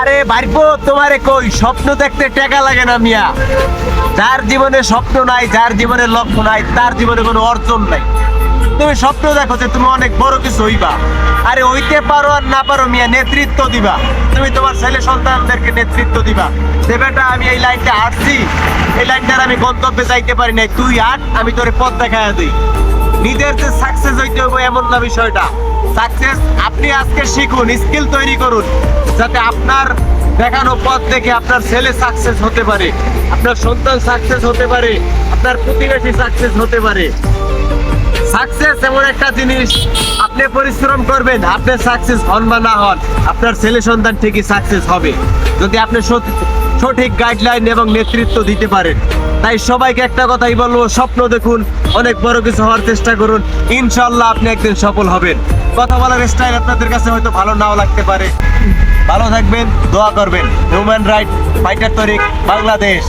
আরে ভাইপো তোমারে কই? স্বপ্ন দেখতে টাকা লাগে না মিয়া। যার জীবনে স্বপ্ন নাই, যার জীবনে লক্ষ্য নাই, তার জীবনে কোনো অর্জন নাই। তুমি স্বপ্ন দেখো যে তুমি অনেক বড় কিছু হইবা। আরে হইতে পারো আর না পারো মিয়া, নেতৃত্ব দিবা। তুমি তোমার ছেলে সন্তানদেরকে নেতৃত্ব দিবা। যে বেটা, আমি এই লাইনটা হাঁটছি। এই লাইনটার আমি গন্তব্যে যাইতে পারি নাই। তুই হাঁট, আমি তোর পথ দেখায় দিই। নিজের যে সাকসেস হইতে হবে এমন না বিষয়টা। সাকসেস আপনি আজকে শিখুন স্কিল তৈরি করুন। যাতে আপনার দেখানো পথ দেখে আপনার ছেলে সাকসেস হতে পারে, আপনার সন্তান সাকসেস হতে পারে, আপনার প্রতিবেশী সাকসেস হতে পারে। সাকসেস এমন একটা জিনিস, আপনি পরিশ্রম করবেন, আপনি সাকসেস হন বা না হন, আপনার ছেলে সন্তান ঠিকই সাকসেস হবে। যদি আপনি সৎ- সঠিক গাইডলাইন এবং নেতৃত্ব দিতে পারেন। তাই সবাইকে একটা কথাই বলব, স্বপ্ন দেখুন, অনেক বড় কিছু হওয়ার চেষ্টা করুন ইনশাল্লাহ আপনি একদিন সফল হবেন। কথা বলার স্টাইল আপনাদের কাছে হয়তো ভালো নাও লাগতে পারে। ভালো থাকবেন, দোয়া করবেন। Human right fighter Tariq Bangladesh.